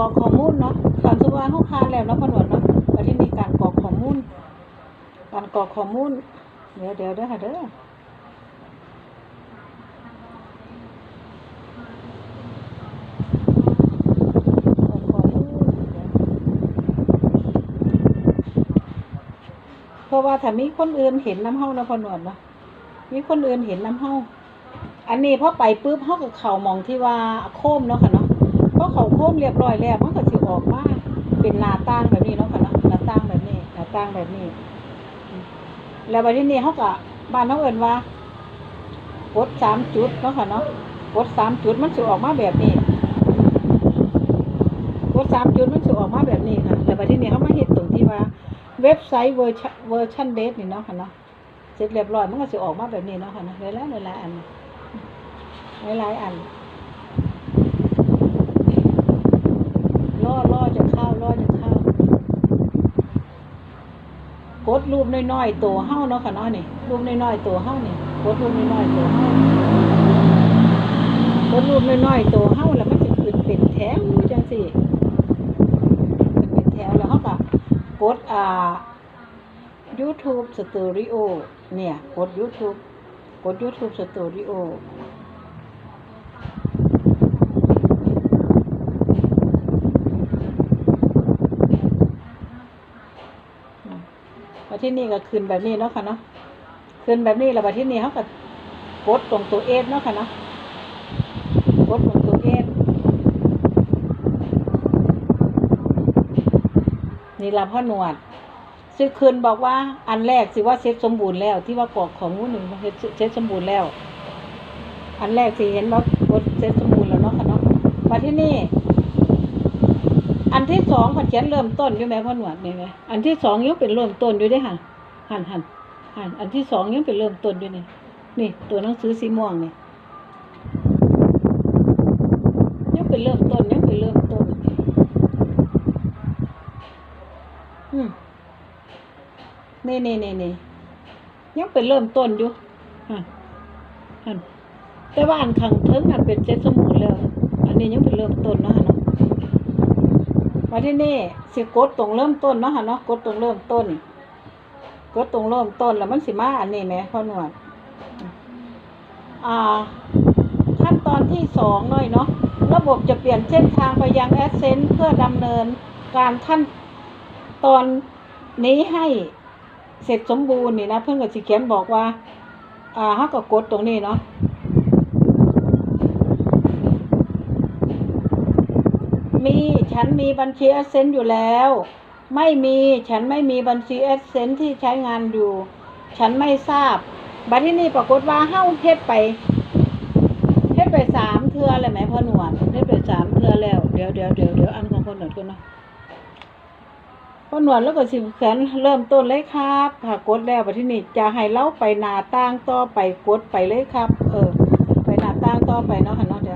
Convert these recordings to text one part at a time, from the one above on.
กรอกข้อมูลเนาะการสมมุติว่าเฮาผ่านแล้วเนาะพนวดเนาะประเทศนี้การกรอกข้อมูล การกรอกข้อมูล เดี๋ยวเดี๋ยวเด้อค่ะเด้อกอกขมูลเพราะว่าถ้ามีคนอื่นเห็นน้ำเฮาเนาะพนวดเนาะมีคนอื่นเห็นน้ำเฮาอันนี้พอไปปุ๊บเฮาก็เข้ามองที่ว่าโคมเนาะค่ะเนาะ พอเขาโคมเรียบร้อยแล้วมันก็สิออกมาเป็นหน้าต่างแบบนี้เนาะค่ะเนาะหน้าต่างแบบนี้หน้าต่างแบบนี้ แล้วบัดทีนี้เขาก็บ้านเขาเอิ้นว่ากดสามจุดเนาะค่ะเนาะกดสามจุดมันสิออกมาแบบนี้กดสามจุดมันสิออกมาแบบนี้ค่ะแล้วบัดทีนี้เขามาเฮ็ดตรงที่ว่าเว็บไซต์เวอร์ชันเวอร์ชันเดทนี่เนาะค่ะเนาะเสร็จเรียบร้อยมันก็สิออกมาแบบนี้เนาะค่ะเนาะหลายๆหลายๆอันหลายๆอันล่อล่อจะเข้าล่อจะเข้า กด รูปน้อยๆตัวเฮ้าเนาะค่ะเนาะนี่รูปน้อยๆตัวเฮ้านี่กดรูปน้อยๆตัวเฮ้ากดรูปน้อยๆตัวเฮ้าแล้วมันจะขึ้นเป็นแถวจังซี่ขึ้นเป็นแถวแล้วเฮาก็กดอ่า YouTube Studio เนี่ยกด YouTube กด YouTube Studio มา ที่นี่ก็ขึ้นแบบนี้เนาะค่ะเนาะขึ้นแบบนี้แล้วมาที่นี่เขาก็กดตรงตัวเอฟเนาะค่ะเนาะกดตรงตัวเอฟนี่ละพ่อหนวดซึ่งคืนบอกว่าอันแรกสิว่าเซ็ตสมบูรณ์แล้ว ที่ว่ากรอกของู้หนึ่งเซ็ตเซ็ตสมบูรณ์แล้ว อันแรกสิเห็นว่ากดเซ็ตสมบูรณ์แล้วเนาะค่ะเนาะมาที่นี่ อันที่สองเขาเขียนเริ่มต้นอยู่ไหมพ่อหนวดนี่ไหมอันที่สองยังเป็นเริ่มต้นอยู่เด้วยค่ะหันหันหันอันที่สองยังเป็นเริ่มต้นอยู่นี่นี่ ตัวหนังสือสีม่วงนี่ยังเป็นเริ่มต้นยังเป็นเริ่มต้นอืมนี่นี่นี่นี่ยังเป็นเริ่มต้นอยู่หันหันแต่ว่าอันข้างเทิงนั่นเป็นเจ็ดสมุนแล้ว อันนี้ยังเป็นเริ่มต้นนะค่ะเนาะ มาที่นี่สิกดตรงเริ่มต้นเนาะค่ะเนาะกดตรงเริ่มต้น กดตรงเริ่มต้นแล้วมันสิมาอันนี้ไหมพ่อหนวดอ่าขั้นตอนที่สองหน่อยเนาะระบบจะเปลี่ยนเส้นทางไปยังแอดเซนต์เพื่อดำเนินการขั้นตอนนี้ให้เสร็จสมบูรณ์นี่นะเพื่อนกับสิเขียนบอกว่า อ่าเขาก็กดตรงนี้เนาะมี ฉันมีบัญชีแอดเซนต์อยู่แล้ว ไม่มีฉันไม่มีบัญชีแอดเซนต์ที่ใช้งานอยู่ ฉันไม่ทราบบัดที่นี่ปรากฏว่าเฮ้าเฮ็ดไปเฮ็ดไปสามเทือเลยไหมพ่อหนวดเฮ็ดไปสามเทือแล้วเดี๋ยวเดี๋ยวเดี๋ยวเดี๋ยวอันของพ่อหนวดก่อนเนาะพ่อหนวดแล้วก็สิเขียนเริ่มต้นเลยครับค่ะกดแล้วบัดที่นี่จะให้เล่าไปหน้าต่างต่อไปกดไปเลยครับ เออ ไปหน้าต่างต่อไปเนาะค่ะเนาะ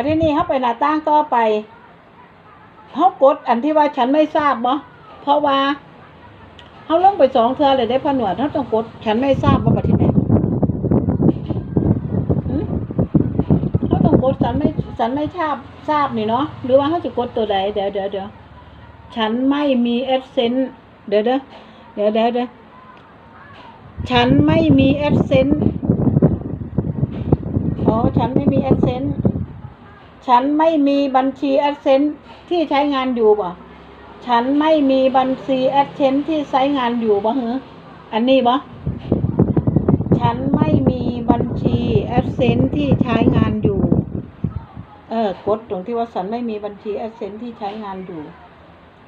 มาที่นี่เขาไปหน้าต่างต่อไปเขากดอันที่ว่าฉันไม่ทราบบ่เพราะว่าเขาลงไปสองเทือเลยได้ผนวดเขาต้องกดฉันไม่ทราบว่าไปที่ไหนเขาต้องกดฉันไม่ฉันไม่ทราบทราบนี่เนาะหรือว่าเขาจะกดตัวใดเดี๋ยวเดี๋ยวเดี๋ยวฉันไม่มีเอฟเซนเดี๋ยวเดี๋ยวเดี๋ยวเดี๋ยวเดี๋ยวฉันไม่มีเอฟเซนอ๋อฉันไม่มีเอฟเซน ฉันไม่มีบัญชีแอดเซนที่ใช้งานอยู่บ่ฉันไม่มีบัญชีแอดเซนที่ใช้งานอยู่บ่เหรออันนี้บ่ฉันไม่มีบัญชีแอดเซนที่ใช้งานอยู่ เออกดตรงที่ว่าฉันไม่มีบัญชีแอดเซนที่ใช้งานอยู่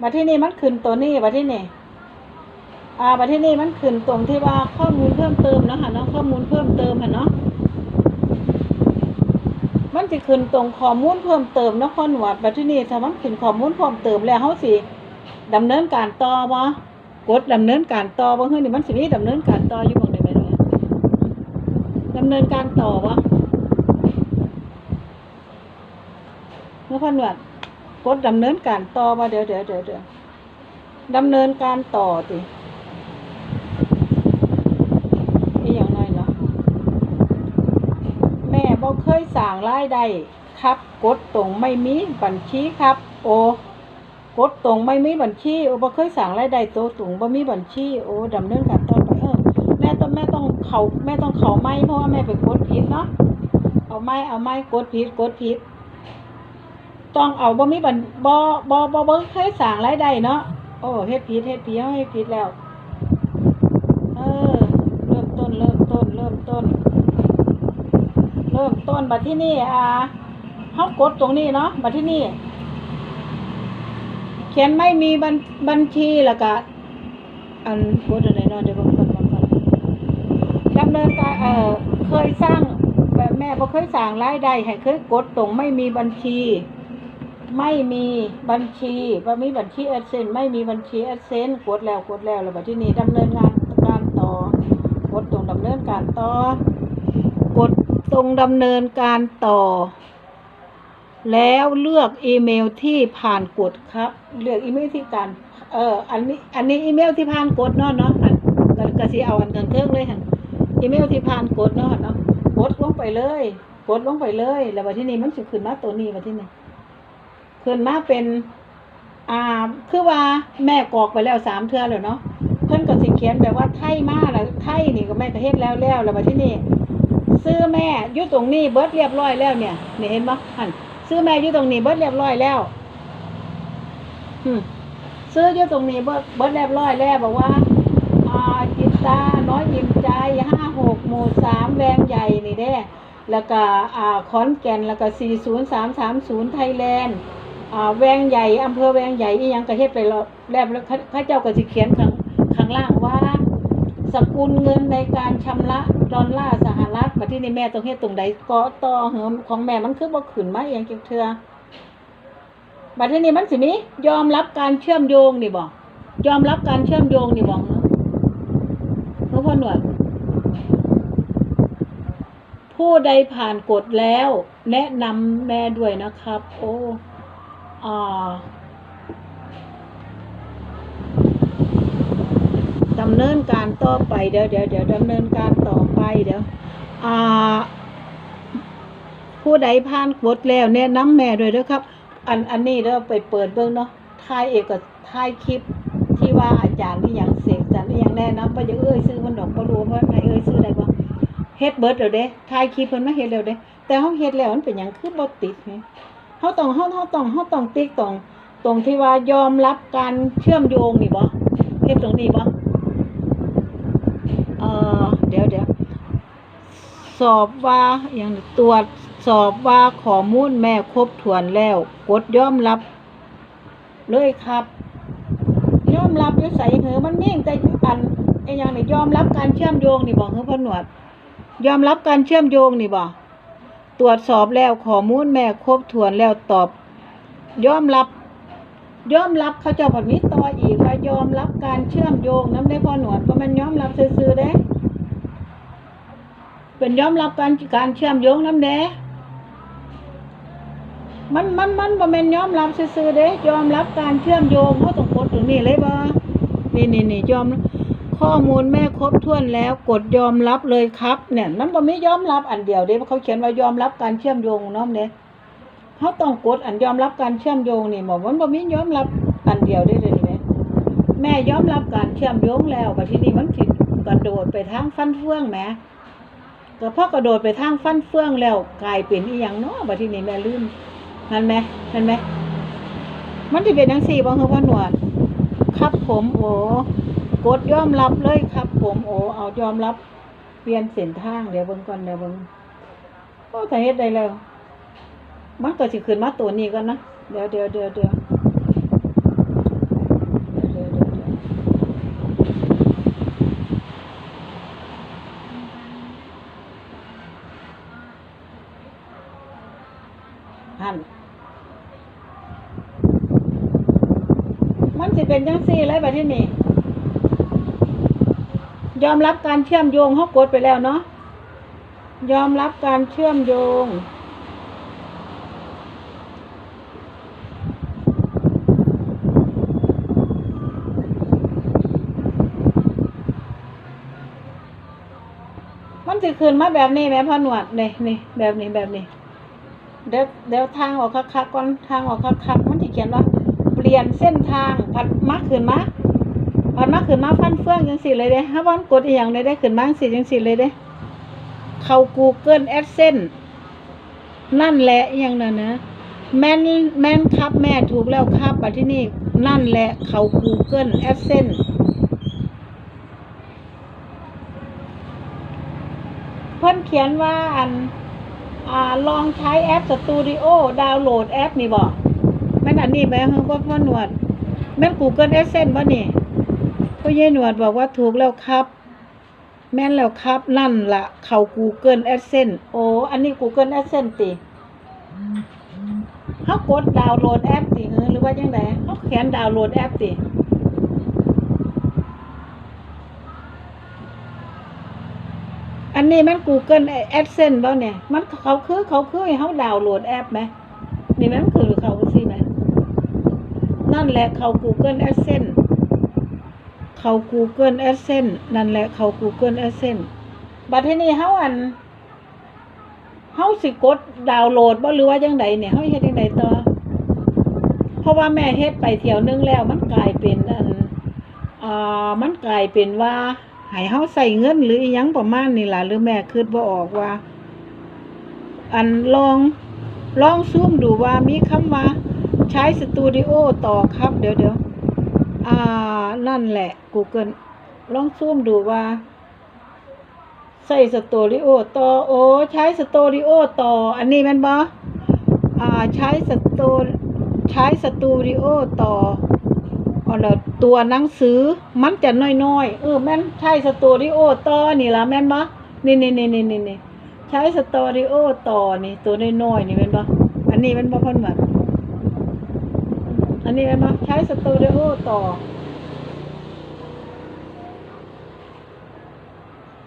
มาที่นี่มันขึ้นตัวนี้มาที่นี่อ่ามาที่นี่มันขึ้นตรงที่ว่าข้อมูลเพิ่มเติมเนาะค่ะเนาะข้อมูลเพิ่มเติมค่ะเนาะ มันจะขึ้นตรงข้อมูลเพิ่มเติมนาะพ่อหนวดบัดที่นี่ถ้ามันขึ้นข้อมูลเพิ่มเติมแล้วเฮาสิดำเนินการต่อบ่กดดำเนินการต่อบ่เฮ้ยนี่มันสิมีดำเนินการต่ออยู่บ่ได้ไหมเนี่ยดำเนินการต่อบ่เมื่อพ่อหนวดกดดำเนินการต่อบ่เดี๋ยวเดี๋ยวเดี๋ยวเดี๋ยวดำเนินการต่อตินี่อย่างน้อยเนาะแม่บ่เคยสั่งรายได้ครับ กดตรงไม่มีบัญชีครับ โอ กดตรงไม่มีบัญชีโอบ่เคยสั่งรายได้โตตรงบ่มีบัญชีโอ้ดำเนินการต่อไปเออแม่ต้องแม่ต้องเขาแม่ต้องเขาไม่เพราะว่าแม่ไปกดผิดเนาะเอาไม่เอาไม่กดผิดกดผิดต้องเอาบ่มีบัญบ่บ่บ่บ่เคยสั่งรายได้เนาะโอ้เฮ็ดผิดเฮ็ดผิดเฮ็ดผิดแล้ว เออ เริ่มต้นเริ่มต้นเริ่มต้น ริ่มต้นบัดที่นี่อ่าเฮากดตรงนี้เนาะบัดที่นี่ เขียนไม่มีบัญบัญชีแล้วก็อันกดอะไรเนาะเดี๋ยวผมก่อนก่อนดำเนินการเอ่อเคยสร้างแบบแม่บ่เคยสร้างรายได้ให้เคยกดตรงไม่มีบัญชี ไม่มีบัญชีบ่มีบัญชีแอดเซนไม่มีบัญชีแอดเซนกดแล้วกดแล้วแล้วบัดที่นี่ดำเนินงานการต่อกดตรงดำเนินการต่อ ตรงดำเนินการต่อ แล้วเลือกอีเมลที่ผ่านกดครับ เลือกอีเมลที่การเอออันนี้อันนี้อีเมลที่ผ่านกดเนาะเนาะอันก็ก็สิเอาอันกันเครื่องเลยหันอีเมลที่ผ่านกดเนาะเนาะกดลงไปเลยกดลงไปเลย แล้วบัดที่นี้มันสิขึ้นมาตัวนี้บัดที่นี้ขึ้นมาเป็นอ่าคือว่าแม่กรอกไปแล้วสามเทื่อแล้วเนาะเพิ่นก็สิเขียนแบบว่าไทยมาแล้วไทยนี่ก็แม่ก็เฮ็ดแล้วแล้วแล้วบัดที่นี้ ซื้อแม่อยู่ตรงนี้เบิดเรียบร้อยแล้วเนี่ยนี่เห็นปะหันซื้อแม่อยู่ตรงนี้เบิดเรียบร้อยแล้วซื้ออยู่ตรงนี้เบิดเบิดเรียบร้อยแล้วบอกว่าอ่าจิตตาน้อยยิ้มใจห้าหกหมู่สามแวงใหญ่นี่เด้แล้วก็อ่าขอนแก่นแล้วก็สี่ศูนย์สามสามศูนย์ไทยแลนด์อ่าแวงใหญ่อำเภอแวงใหญ่อียังก็เฮ็ดไปแล้วแล้วแล้วเขาเขาเจ้าก็สิเขียนข้างข้างล่างว่า สกุลเงินในการชำระ ดอลลาร์สหรัฐบัดที่นี่แม่ต้องเฮ็ดตรงใดก็ต่อเหิมของแม่มันคือบ่ขึ้นมาเองจังเทือบัดที่นี่มันสิมียอมรับการเชื่อมโยงนี่บ่ยอมรับการเชื่อมโยงนี่บ่เนาะเนาพ่อหนวดผู้ใดผ่านกฎแล้ว แนะนำแม่ด้วยนะครับ โอ้อ่า ดำเนินการต่อไปเดี๋ยวเดี๋ยวเดี๋ยวดำเนินการต่อไปเดี๋ยวอ่าผู้ใดผ่านกฎแล้วแนะนำแม่ด้วยเด้อครับ อันอันนี้เด้อไปเปิดเบิ่งเนาะถ่ายเอกถ่ายคลิปที่ว่าอาจารย์นี่อยังเสกจันนี่อยังแน่นำบ่จะเอ้ยซื้อมันดอกบ่รู้ว่าแม่เอ้ยซื้อได้บ่เฮ็ดเบิดแล้วเด้ถ่ายคลิปเพิ่นมาเฮ็ดแล้วเด้แต่เฮาเฮ็ดแล้วมันเป็นหยังคือบ่ติดไงเฮาต้องเฮาเฮาต้องเฮาต้องติ๊กตรงตรงที่ว่ายอมรับการเชื่อมโยงนี่บ่เฮ็ดตรงนี้บ่ เออเดี๋ยวเดี๋ยวสอบว่าอย่างตรวจสอบว่าข้อมูลแม่ครบถ้วนแล้ว กดยอมรับ เลยครับ ยอมรับยู่ใส่เหอมันมีแต่อันไอ้อย่างนี้ยอมรับการเชื่อมโยงนี่บอกเฮอพ่อหนวด ยอมรับการเชื่อมโยงนี่บอกตรวจสอบแล้วข้อมูลแม่ครบถ้วนแล้วตอบ ยอมรับ ยอมรับเขาเจ้าผัดมิตรต่ออีกว่ายอมรับการเชื่อมโยงน้ำได้พอหนวดก็มันยอมรับซื่อๆเด้เป็นยอมรับการการเชื่อมโยงน้ำเด้มันมันมันบ่แม่นยอมรับซื่อๆเด้ยอมรับการเชื่อมโยงเขาต้องกดตรงนี้เลยบ่นี่นี่นี่ยอมข้อมูลแม่ครบถ้วนแล้วกดยอมรับเลยครับ เนี่ยมันบ่มียอมรับอันเดียวเด้เพราะเขาเขียนว่ายอมรับการเชื่อมโยงน้อมเด้ เขาต้องกดอันยอมรับการเชื่อมโยงนี่หมอมันบ่มียอมรับอันเดียวได้เลยนี่แม่แม่ยอมรับการเชื่อมโยงแล้วบัดทีนี้มันสิกระโดดไปทางฟันเฟืองแหมก็พอกระโดดไปทางฟันเฟืองแล้วกลายเป็นอีหยังเนาะบัดทีนี้แม่ลืมนั่นไหมนั่นไหมมันสิเป็นจังซี่บ่คือพ่อหนวดครับผมโอ้กดยอมรับเลยครับ ผมโอ้เอายอมรับเปลี่ยนเส้นทางเดี๋ยวเบิ่งก่อนเดี๋ยวเบิ่งโอ้ถ้าเฮ็ดได้แล้ว มันก็สิขึ้นมาตัวนี้ก่อนนะ เดี๋ยวเดี๋ยวเดี๋ยวเดี๋ยวหันมันสิเป็นจังซี่เลยแบบที่นี่ ยอมรับการเชื่อมโยงเขากดไปแล้วเนาะ ยอมรับการเชื่อมโยง มันสิขึ้นมาแบบนี้แม่พ่อหนวดนี่นี่แบบนี้แบบนี้ เดี๋ยวเดี๋ยวทางออกคักๆก่อนทางออกคักๆมันที่เขียนว่า เปลี่ยนเส้นทางผัดมาขึ้นมาผัดมาขึ้นมาฟันเฟืองจังสิเลยเด้ถ้าวันกดอีหยังได้ได้ขึ้นมาจังสิจังสิเลยเด้เข้า Google AdSense นั่นแหละอย่างนั้นนะแม่นแม่นครับแม่ถูกแล้วครับบัที่นี่นั่นแหละเขา Google AdSense เพิ่นเขียนว่าอันอ่าลองใช้แอปสตูดิโอดาวน์โหลดแอปนี่บ่แม่นอันนี้ไหมเพิ่นพ่อพ่อหนวด แม่น Google AdSense บ่นี่พ่อเย่หนวดบอกว่าถูกแล้วครับ แม่นแล้วครับนั่นละเข้า Google AdSense โอ้อันนี้ Google AdSense ติเฮากดดาวน์โหลดแอปติเออหรือว่าจังไดเฮาเขียนดาวน์โหลดแอปติ อันนี้มัน Google AdSense บ่เนี่ย มันเขาคือเขาคือให้เฮาดาวน์โหลดแอปไหมนี่แม่นคือเขาสิไหมนั่นแหละเขา Google AdSense เขา Google AdSense นั่นแหละเขา Google AdSense บัดทีนี้เฮาอันเฮาสิกดดาวน์โหลดบ่หรือว่าจังไดเนี่ยเฮาเฮ็ดจังไดต่อเพราะว่าแม่เฮ็ดไปเที่ยวนึงแล้วมันกลายเป็นอันอ่ามันกลายเป็นว่า ให้เฮาใส่เงินหรือยังประมาณนี้ล่ะหรือแม่คิดบ่ออกว่า อันลองลองซูมดูว่ามีคำว่าใช้สตูดิโอต่อครับเดี๋ยวเดี๋ยวอ่านั่นแหละ Google ลองซูมดูว่าใส่สตูดิโอต่อโอ้ใช้สตูดิโอต่อ อันนี้มันบ่อ่าใช้สตูใช้สตูดิโอต่อ เอาละตัวหนังสือมันจะน้อยๆ เออแม่นใช้สตูดิโอต่อนี่ละแม่นบ่นี่นี่นี่นี่นี่ใช้สตูดิโอต่อนี่ตัวน้อยๆนี่แม่นบ่อันนี้แม่นบ่เพิ่นว่าอันนี้แม่นบ่ใช้สตูดิโอต่อ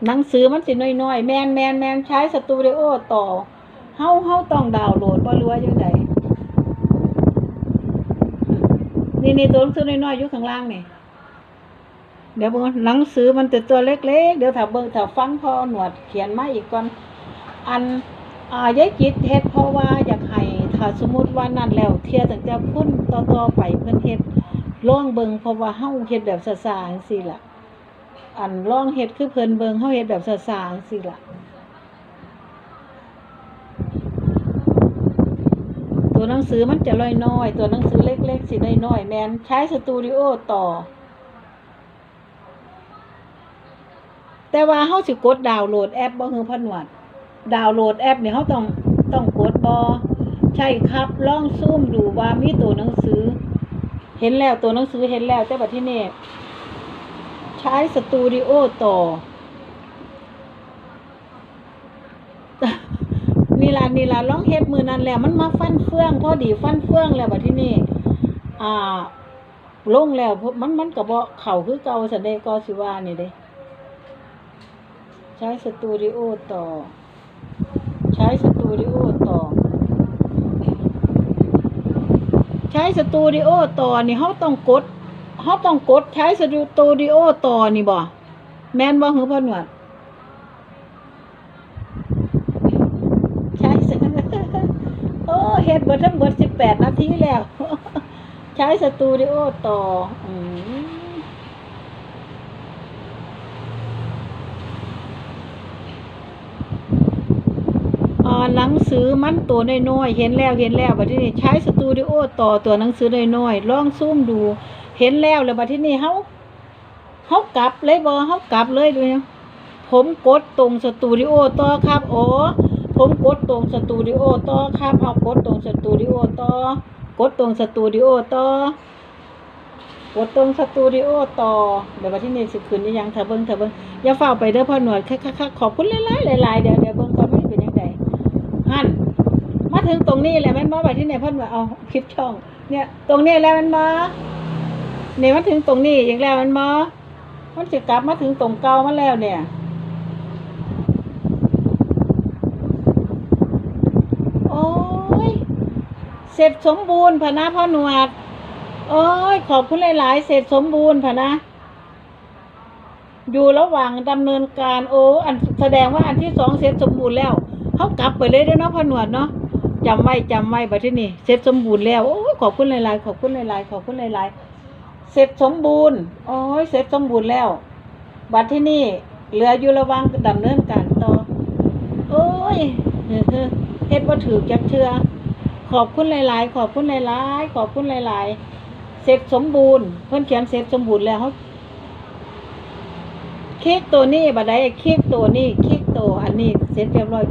หนังสือมันสิน้อยๆแมนแมนแมนใช้สตูดิโอต่อเฮาเฮาต้องดาวน์โหลดบ่รู้ว่าจังได นี่นี่ตัวหนังสือน้อยๆอยู่ข้างล่างนี่เดี๋ยวเบิ่งหนังสือมันแต่ตัวเล็กๆ เดี๋ยวถ้าเบิ่งถ้าฟังพอหนวดเขียนมาอีกก่อนอันอ่ายายจิตเฮ็ดเพราะว่าอยากให้ถ้าสมมติว่านั่นแล้วเทียตั้งแต่พุ่นต่อๆไปเพิ่นเฮ็ดลองเบิ่งเพราะว่าเฮาเฮ็ดแบบซาๆจังซี่ล่ะ อันลองเฮ็ดคือเพิ่นเบิ่งเฮาเฮ็ดแบบซาๆจังซี่ล่ะ ตัวหนังสือมันจะลอยน้อย ตัวหนังสือเล็กๆสิน้อยๆแมนใช้สตูดิโอต่อ แต่ว่าเฮาสิกดดาวน์โหลดแอปบ่คือพนวด ดาวน์โหลดแอปเนี่ยเฮาต้องต้องกดบ่ใช่ครับล่องซูมดูว่ามีตัวหนังสือ เห็นแล้วตัวหนังสือเห็นแล้วแต่บัดที่นี่ใช้สตูดิโอต่อ นี่ละนี่ล่ะลองเฮ็ดมือนั้นแล้ว มันมาฟันเฟืองพอดีฟันเฟืองแล้วบัดที่นี่อ่าลงแล้วมันมันก็บ่เข้าคือเก่าซั่นเด้ก็สิว่านี่เด้ใช้สตูดิโอต่อ ใช้สตูดิโอต่อ ใช้สตูดิโอต่อนี่เขาต้องกดเขาต้องกดใช้สตูดิโอต่อนี่บ่แม่นบ่หือพ่อหนวด ใช้ส โอ้เฮ็ดเบิดทั้งเบิดสิบแปดนาทีแล้ว ใช้สตูดิโอต่ออ่าหนังสือมันตัวน้อยๆ เห็นแล้วเห็นแล้วบัดทีนี้ใช้สตูดิโอต่อตัวหนังสือน้อยๆลองซูมดู เห็นแล้วแล้วบัดทีนี้เฮาเฮากลับเลยบ่เฮากลับเลยด้วยผมกดตรงสตูดิโอต่อครับโอ้ ผมกดตรงสตูดิโอต่อครับเอากดตรงสตูดิโอต่อกดตรงสตูดิโอต่อกดตรงสตูดิโอต่อเดี๋ยวบัดทีนี้สิขึ้นอีหยังถ้าเบิ่งถ้าเบิ่งอย่าเฝ้าไปเด้อพ่อหนวดคักๆๆขอบคุณหลายๆหลายๆเดี๋ยวเดี๋ยวเบิ่งก่อนไมันเป็นจังไดหันมาถึงตรงนี้แหละแม่นบ่ไปที่ไหนเพิ่นว่าเอาคลิปช่อง เนี่ยตรงนี้แล้วแม่นบ่เนี่ยมาถึงตรงนี้อีกแล้วแม่นบ่มันสิกลับมาถึงตรงเก่ามาแล้วเนี่ย โอ้ย เส ร็จสมบูรณ์พะนะพ่อหนวด โอ้ย ขอบคุณหลาย ๆ เสร็จสมบูรณ์พะนะ อยู่ระหว่างดำเนินการ โอ้ อันแสดงว่าอันที่สองเสร็จสมบูรณ์แล้วเขากลับไปเลยด้อเนาะพ่อหนวดเนาะจำไว้จำไว้บัดที่นี่เสร็จสมบูรณ์แล้ว โอ้ย ขอบคุณหลาย ๆ ขอบคุณหลาย ๆ ขอบคุณหลาย ๆ เสร็จสมบูรณ์ โอ้ย เสร็จสมบูรณ์แล้ว บัดที่นี่เหลืออยู่ระหวังดำเนินการต่อ โอ้ยเฮ้อเฮ้อเฮ็ดบ่ถือจักเทื่อ ขอบคุณหลาย ๆ ขอบคุณหลาย ๆ ขอบคุณหลาย ๆ เสร็จสมบูรณ์ เพื่อนเขียนเสร็จสมบูรณ์แล้วเขาคลิกตัวนี้บัดไดคลิกตัวนี้คลิกตัวอันนี้เสร็จเรียบร้อย